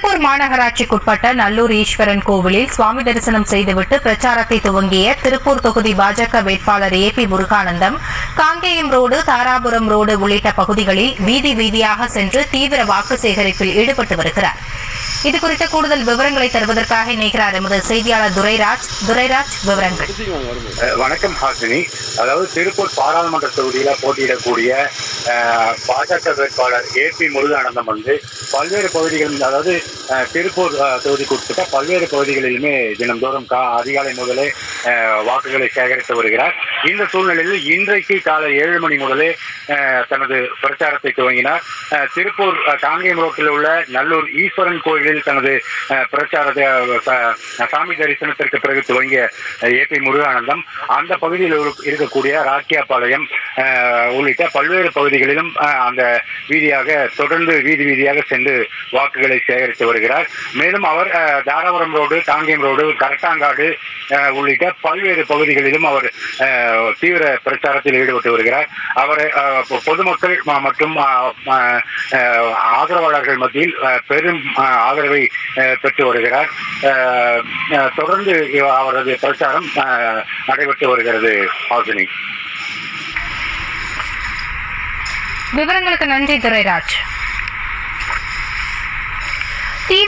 திருப்பூர் மாநகராட்சிக்குட்பட்ட நல்லூர் ஈஸ்வரன் கோவிலில் சுவாமி தரிசனம் செய்துவிட்டு பிரச்சாரத்தை துவங்கிய திருப்பூர் தொகுதி பாஜக வேட்பாளர் A P Muruganandam Kangeyam road Dharapuram road உள்ளிட்ட பகுதிகளில் வீதி வீதியாக சென்று தீவிர வாக்கு சேகரிப்பில் ஈடுபட்டு வருகிறார். இது குறித்த கூடுதல் விவரங்களை தருவதற்காக இணைகிறார் எமது செய்தியாளர் துரைராஜ். துரைராஜ் விவரங்கள். வணக்கம் ஹாசினி. அதாவது திருப்பூர் பாராளுமன்ற தொகுதியில போட்டியிடக்கூடிய பாஜக வேட்பாளர் ஏ பி முருகானந்தம் வந்து பல்வேறு பகுதிகளில் அதாவது திருப்பூர் தொகுதிக்கு உட்பட்ட பல்வேறு பகுதிகளிலுமே தினந்தோறும் கா அதிகாலை முதலே வாக்குகளை சேகரித்து வருகிறார். இந்த சூழ்நிலையில் இன்றைக்கு காலை ஏழு மணி முதலே தனது பிரச்சாரத்தை துவங்கினார். திருப்பூர் காங்கேயம் ரோட்டில் உள்ள நல்லூர் ஈஸ்வரன் கோயில் கோயிலில் தனது பிரச்சாரத்தை சாமி தரிசனத்திற்கு பிறகு துவங்கிய ஏ பி முருகானந்தம் அந்த பகுதியில் இருக்கக்கூடிய ராக்கியாபாளையம் உள்ளிட்ட பல்வேறு பகுதிகளிலும் அந்த வீதியாக தொடர்ந்து வீதி வீதியாக சென்று வாக்குகளை சேகரித்து வருகிறார். மேலும் அவர் தாராபுரம் ரோடு தாங்கியம் ரோடு கரட்டாங்காடு உள்ளிட்ட பல்வேறு பகுதிகளிலும் அவர் தீவிர பிரச்சாரத்தில் ஈடுபட்டு வருகிறார். அவர் பொதுமக்கள் மற்றும் ஆதரவாளர்கள் மத்தியில் பெரும் ஆதரவை பெற்று வருகிறார். தொடர்ந்து அவரது பிரச்சாரம் அஹ், நடைபெற்று வருகிறது ஆசினி. விவரங்களுக்கு நன்றி துரைராஜ்.